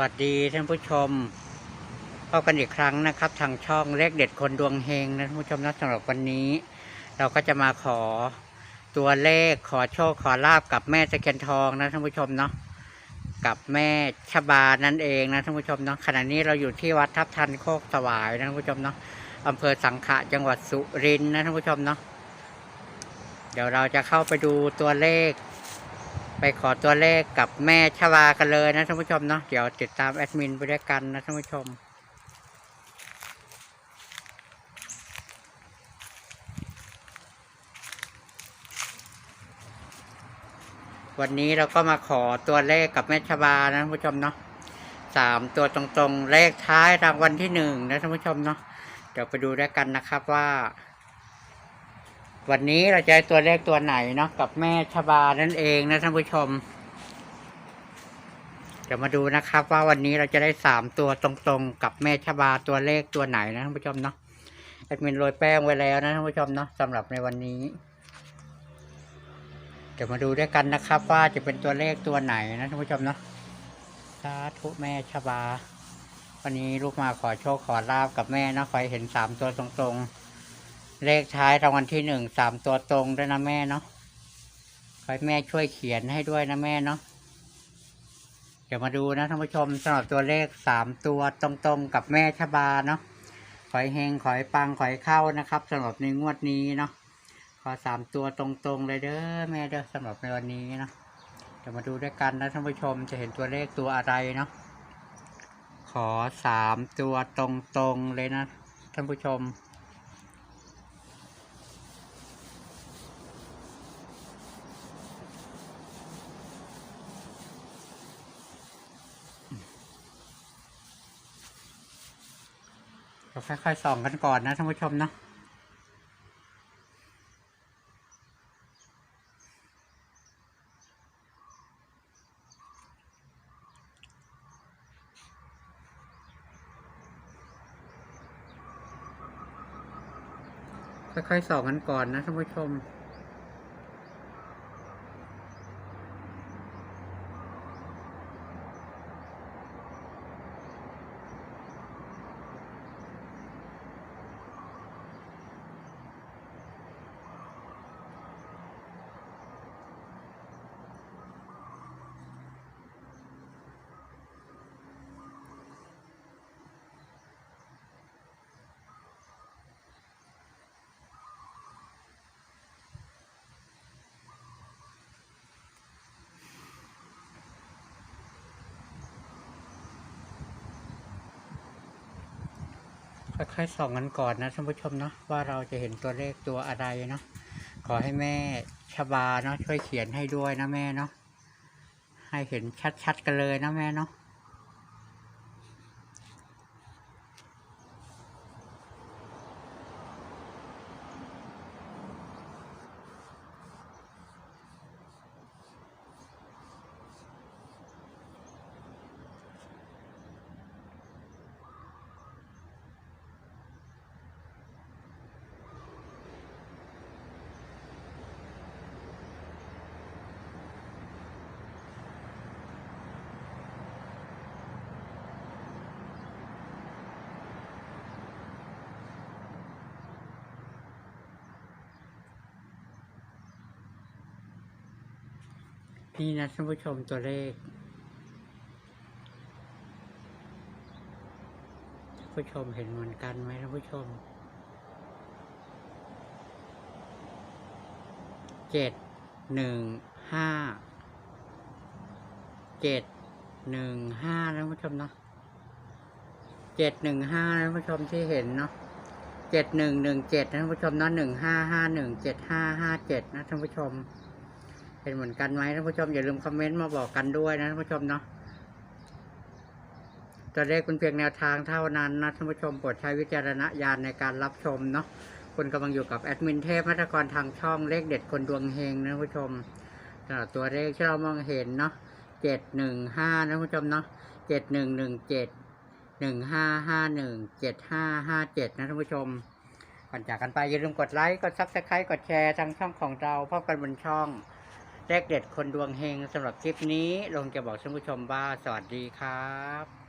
วัสดีท่านผู้ชมพบกันอีกครั้งนะครับ ทางช่องเลขเด็ดคนดวงเฮงนะท่านผู้ชมนะสำหรับวันนี้ เราก็จะมาขอตัวเลขขอโชคขอลาบกับแม่ตะเคียนทองนะท่านผู้ชมเนาะกับแม่ชบานั่นเองนะท่านผู้ชมเนาะขณะนี้เราอยู่ที่วัดทับทันโคกสวายนะท่านผู้ชมเนาะอำเภอสังขะจังหวัดสุรินทร์นะท่านผู้ชมเนาะเดี๋ยวเราจะเข้าไปดูตัวเลข ไปขอตัวเลขกับแม่ชวากันเลยนะท่านผู้ชมเนาะเดี๋ยวติดตามแอดมินไปด้วยกันนะท่านผู้ชมวันนี้เราก็มาขอตัวเลขกับแม่ชวานะท่านผู้ชมเนาะสามตัวตรงๆ เลขท้ายรางวัลที่หนึ่งนะท่านผู้ชมเนาะเดี๋ยวไปดูด้วยกันนะครับว่า วันนี้เราจะได้ตัวเลขตัวไหนเนาะกับแม่ชบานั่นเองนะท่านผู้ชมเดี๋ยวมาดูนะครับ ว่าวันนี้เราจะได้สามตัวตรงๆ กับแม่ชบาตัวเลขตัวไหนนะท่านผู้ชมเนาะแอดมินโรยแป้งไว้แล้วนะท่านผู้ชมเนาะสำหรับในวันนี้เดี๋ยวมาดูด้วยกันนะครับ ว่าจะเป็นตัวเลขตัวไหนนะท่านผู้ชมเนาะสาธุแม่ชบา วันนี้ลูกมาขอโชคขอลาบกับแม่นะขอให้เห็นสามตัวตรงๆ เลขท้ายรางวัลที่หนึ่งสามตัวตรงด้วยนะแม่เนาะขอให้แม่ช่วยเขียนให้ด้วยนะแม่เนาะเดี๋ยวมาดูนะท่านผู้ชมสำหรับตัวเลขสามตัวตรงๆ กับแม่ชบาเนาะขอให้เฮงขอให้ปังขอให้เข้านะครับสำหรับในงวดนี้เนาะขอสามตัวตรงๆเลยเด้อแม่เด้อสำหรับในวันนี้เนาะเดี๋ยวมาดูด้วยกันนะท่านผู้ชมจะเห็นตัวเลขตัวอะไรเนาะขอสามตัวตรงๆเลยนะท่านผู้ชม เราค่อยๆส่องกันก่อนนะท่านผู้ชมนะค่อยๆส่องกันก่อนนะท่านผู้ชม ค่อยๆส่องกันก่อนนะท่านผู้ชมเนาะว่าเราจะเห็นตัวเลขตัวอะไรเนาะขอให้แม่ชบาเนาะช่วยเขียนให้ด้วยนะแม่เนาะให้เห็นชัดๆกันเลยนะแม่เนาะ นี่นะท่านผู้ชมตัวเลขท่านผู้ชมเห็นเหมือนกันไหมท่านผู้ชมเจ็ดหนึ่งห้าเจ็ดหนึ่งห้าท่านผู้ชมเนาะเจ็ดหนึ่งห้าท่านผู้ชมที่เห็นเนาะเจ็ดหนึ่งหนึ่งเจ็ดท่านผู้ชมเนาะหนึ่งห้าห้าหนึ่งเจ็ดห้าห้าเจ็ดนะท่านผู้ชม เป็นเหมือนกันไหมท่านผู้ชมอย่าลืมคอมเมนต์มาบอกกันด้วยนะท่านผู้ชมเนาะตัวเลขเป็นเพียงแนวทางเท่านั้นนะท่านผู้ชมโปรดใช้วิจารณญาณในการรับชมเนาะคุณกำลังอยู่กับแอดมินเทพมัตกรทางช่องเลขเด็ดคนดวงเฮงนะท่านผู้ชมตัวเลขที่เรามองเห็นเนาะเจ็ดหนึ่งห้านะท่านผู้ชมเนาะเจ็ดหนึ่งหนึ่งเจ็ดหนึ่งห้าห้าหนึ่งเจ็ดห้าห้าเจ็ดนะท่านผู้ชมก่อนจากกันไปอย่าลืมกดไลค์กดซับสไครต์กดแชร์ทางช่องของเราพบกันบนช่อง เลขเด็ดคนดวงเฮงสำหรับคลิปนี้ลงจะบอกท่านผู้ชมว่าสวัสดีครับ